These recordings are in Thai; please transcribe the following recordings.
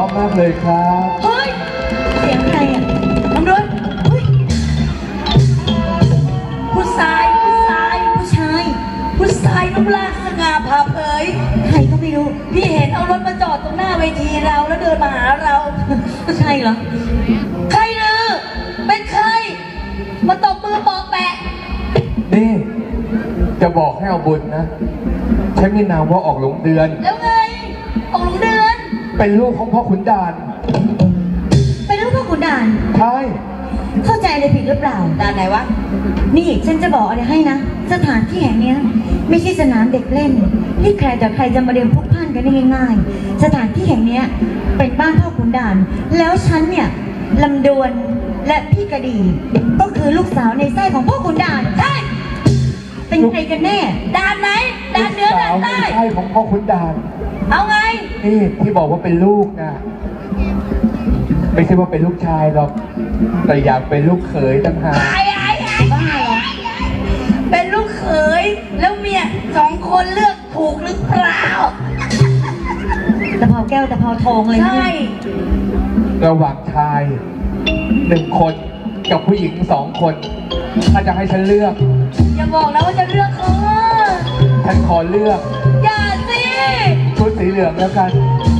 ชอบมากเลยครับเฮ้ย เสียงใครอะน้ำร้อนเฮ้ยผู้ชายผู้ชายผู้ชายผู้ชายรูปร่างสง่าผ่าเผย ใครก็ไม่รู้ พี่เห็นเอารถมาจอดตรงหน้าเวทีเราแล้วเดินมาหาเรา ใช่เหรอ ใครลือเป็นใคร มาตบมือบอกแปะ นี่จะบอกให้เอาบุญนะฉันมีนามว่าออกหลงเดือน แล้วไงออกหลงเดือน เป็นลูกของพ่อขุนด่านเป็นลูกพ่อขุนด่าน ใช่เข้าใจอะไรผิดหรือเปล่า ด่านไหนวะ นี่ฉันจะบอกอะไรให้นะ สถานที่แห่งเนี้ย ไม่ใช่สนามเด็กเล่นที่ใครต่อใครจะมาเดินพลุกพล่านกันได้ง่ายๆ สถานที่แห่งเนี้ย เป็นบ้านพ่อขุนด่าน แล้วฉันเนี่ยลำดวนและพี่กระดี ก็คือลูกสาวในไส้ของพ่อขุนด่าน ใช่ เป็นใครกันแน่ ด่านไหน ด่าน เหนือด่านลูกสาวใต้ไม่ใช่ของพ่อขุนด่านเอาไง นี่ที่บอกว่าเป็นลูกนะไม่ใช่ว่าเป็นลูกชายหรอก แต่อยากเป็นลูกเขยต่างหากไอ้ไอ้ไอ้บ้าเหรอ เป็นลูกเขยแล้วเมียสองคนเลือกถูกหรือเปล่า ตะเภาแก้วตะเภาทองเลยใช่ระหว่างชายหนึ่งคนกับผู้หญิงสองคน ถ้าจะให้ฉันเลือก อย่าบอกนะว่าจะเลือกเขาฉันขอเลือกอย่าสิชุดสี เหลืองแล้วกัน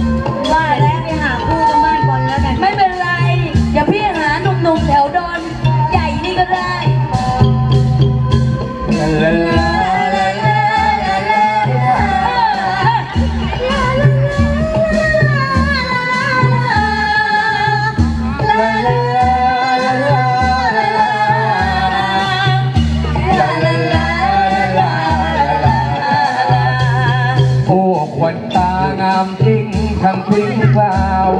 ามทิ้งทำทิ้งคลาว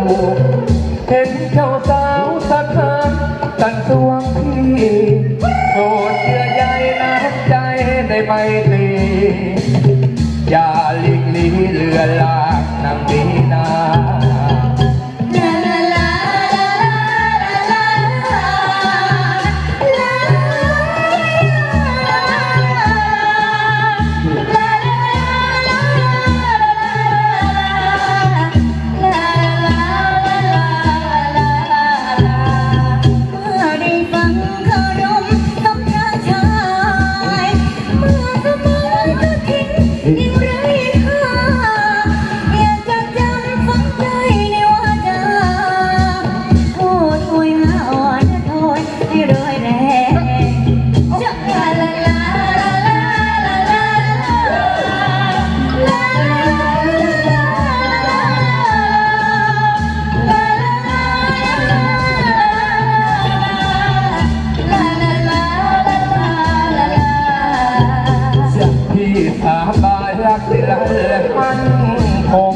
เห็นเจ้าสาวสะเทินตันสวงพี่โปรดเยื่อใยน้ำใจในไมตรีอย่าหลีกลีเลือลางนางนี้ กนิรันดร์และมั่นคง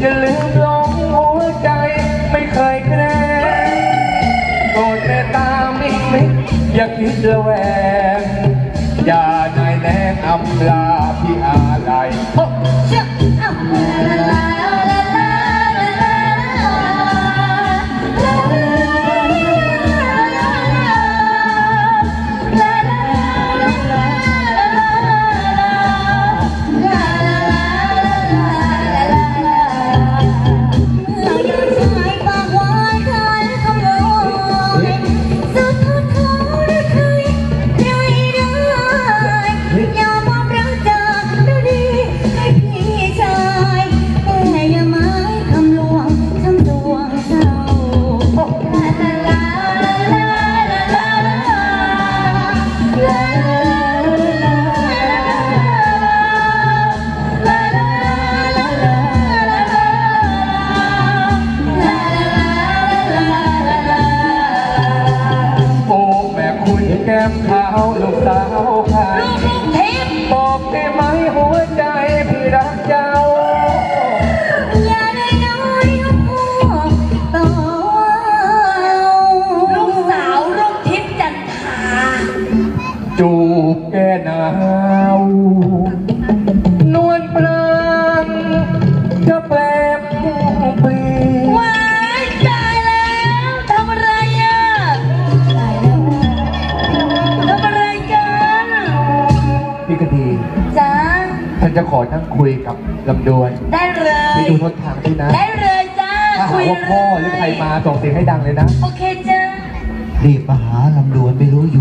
อย่าลืมลงหัวใจไม่เคยแกล้งโปรดเมตตามิมิอย่าคิดระแวงอย่านายแนงอำลาพี่อาลัยโอ้อย่ มขาวลูกสาวขาวลูกลูกทิพย์บอกได้ไหมหัวใจพี่รักเจ้า อย่าได้น้อยหัวต่อลูกสาวลูกทิพย์จันทราจูบแก้หนาว ขอนั่งคุยกับลำดวนได้เลยพี่ดูรถทางที่นะได้เลยจ้าถ้าหากว่าพ่อหรือใครมาส่งเสียงให้ดังเลยนะ โอเคจ้า รีบมาหาลำดวนไม่รู้อยู่